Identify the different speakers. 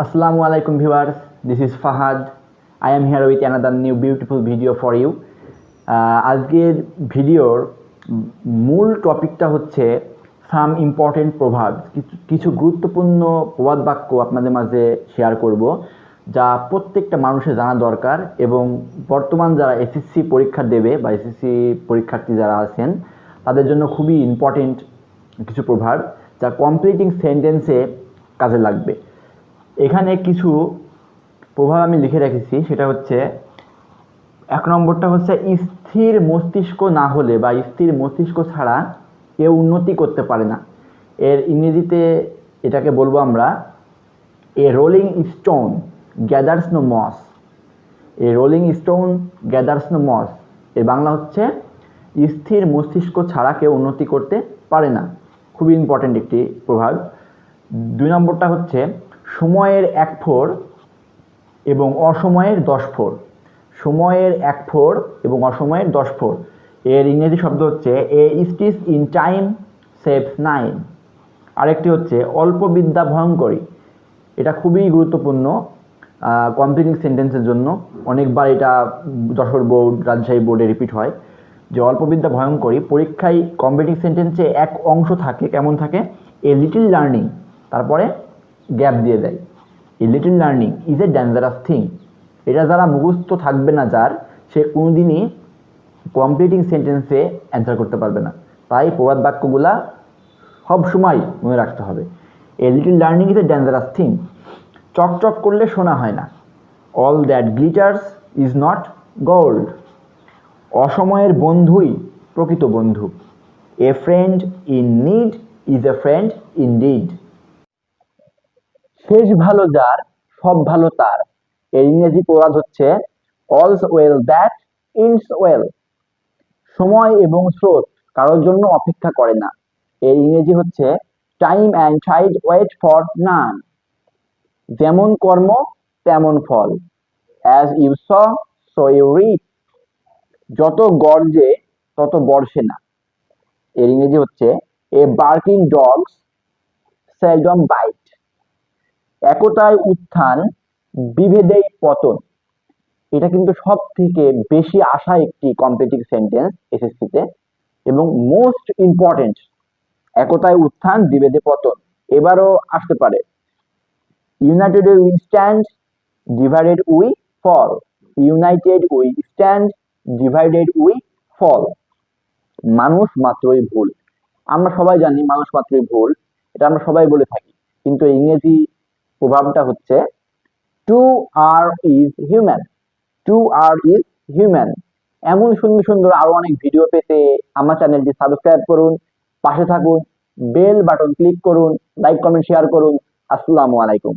Speaker 1: Assalamu alaikum viewers, this is Fahad. I am here with another new beautiful video for you. আজকের ভিডিওর মূল টপিকটা হচ্ছে some important প্রভাব কিছু কিছু গুরুত্বপূর্ণ প্রবাদ বাক্য আপনাদের মাঝে শেয়ার করব যা প্রত্যেকটা মানুষের জানা দরকার এবং বর্তমান যারা এসএসসি পরীক্ষা দেবে বা এসএসসি পরীক্ষার্থী যারা আছেন তাদের জন্য খুবই ইম্পর্টেন্ট কিছু প্রভাব যা কমপ্লিটিং সেন্টেন্সে কাজে লাগবে এখানে কিছু প্রভাব আমি লিখে রেখেছি, সেটা হচ্ছে এক নম্বরটা হচ্ছে স্থির মস্তিষ্ক না হলে বা স্থির মস্তিষ্ক ছাড়া কেউ উন্নতি করতে পারে না। এর ইংরেজিতে এটাকে বলব আমরা a rolling stone gathers no moss a rolling stone gathers no moss এর বাংলা হচ্ছে স্থির মস্তিষ্ক ছাড়া কেউ উন্নতি করতে পারে না। খুবই ইম্পর্ট্যান্ট একটি প্রভাব। দুই নম্বরটা হচ্ছে সময়ের এক ফোর এবং অসময়ের দশ ফোর। সময়ের এক ফোর এবং অসময়ের দশ ফোর। এর ইংরেজি শব্দ হচ্ছে a stitch in time saves nine আরেকটি হচ্ছে অল্প বিদ্যা ভয়ঙ্করী এটা খুবই গুরুত্বপূর্ণ কমপ্লিটিং সেন্টেন্সের জন্য। অনেকবার এটা যশোর বোর্ড, রাজশাহী বোর্ডে রিপিট হয় যে অল্প বিদ্যা ভয়ঙ্করী পরীক্ষায় কমপ্লিটিং সেন্টেন্সে এক অংশ থাকে, কেমন থাকে? এ লিটিল লার্নিং তারপরে গ্যাপ দিয়ে দেয়। A little learning is a dangerous thing এটা যারা মুখস্থ থাকবে না যার, সে কোনোদিনই কমপ্লিটিং সেন্টেন্সে অ্যান্সার করতে পারবে না। তাই প্রবাদ বাক্যগুলা সব সময় মনে রাখতে হবে। A little learning is a dangerous thing চকচক করলে শোনা হয় না। All that glitters is not gold অসময়ের বন্ধুই প্রকৃত বন্ধু। A friend in need is a friend indeed শেষ ভালো যার, সব ভালো তার। এর ইংরেজি প্রবাদ হচ্ছে all's well that ins well সময় এবং স্রোত কারোর জন্য অপেক্ষা করে না। এর ইংরেজি হচ্ছে time and tide wait for none যেমন কর্ম, তেমন ফল। As you sow you reap যত গর্জে, তত বর্ষে না। এর ইংরেজি হচ্ছে a barking dogs seldom bite একতায় উত্থান বিভেদেই পতন। এটা কিন্তু সব থেকে বেশি আসা একটি কম্পিটিভ সেন্টেন্স এসএসসিতে এবং মোস্ট ইম্পর্টেন্ট একতায় উত্থান, বিভেদে পতন। এবারও আসতে পারে। United we stand divided we fall united we stand divided we fall মানুষ মাত্রই ভুল। আমরা সবাই জানি মানুষ মাত্রই ভুল। এটা আমরা সবাই বলে থাকি। কিন্তু ইংরেজি প্রভাবটা হচ্ছে to err is human. To err is human. এমন সুন্দর সুন্দর আরও অনেক ভিডিও পেতে আমার চ্যানেলটি সাবস্ক্রাইব করুন, পাশে থাকুন, বেল বাটন ক্লিক করুন, লাইক, কমেন্ট, শেয়ার করুন। আসসালামু আলাইকুম।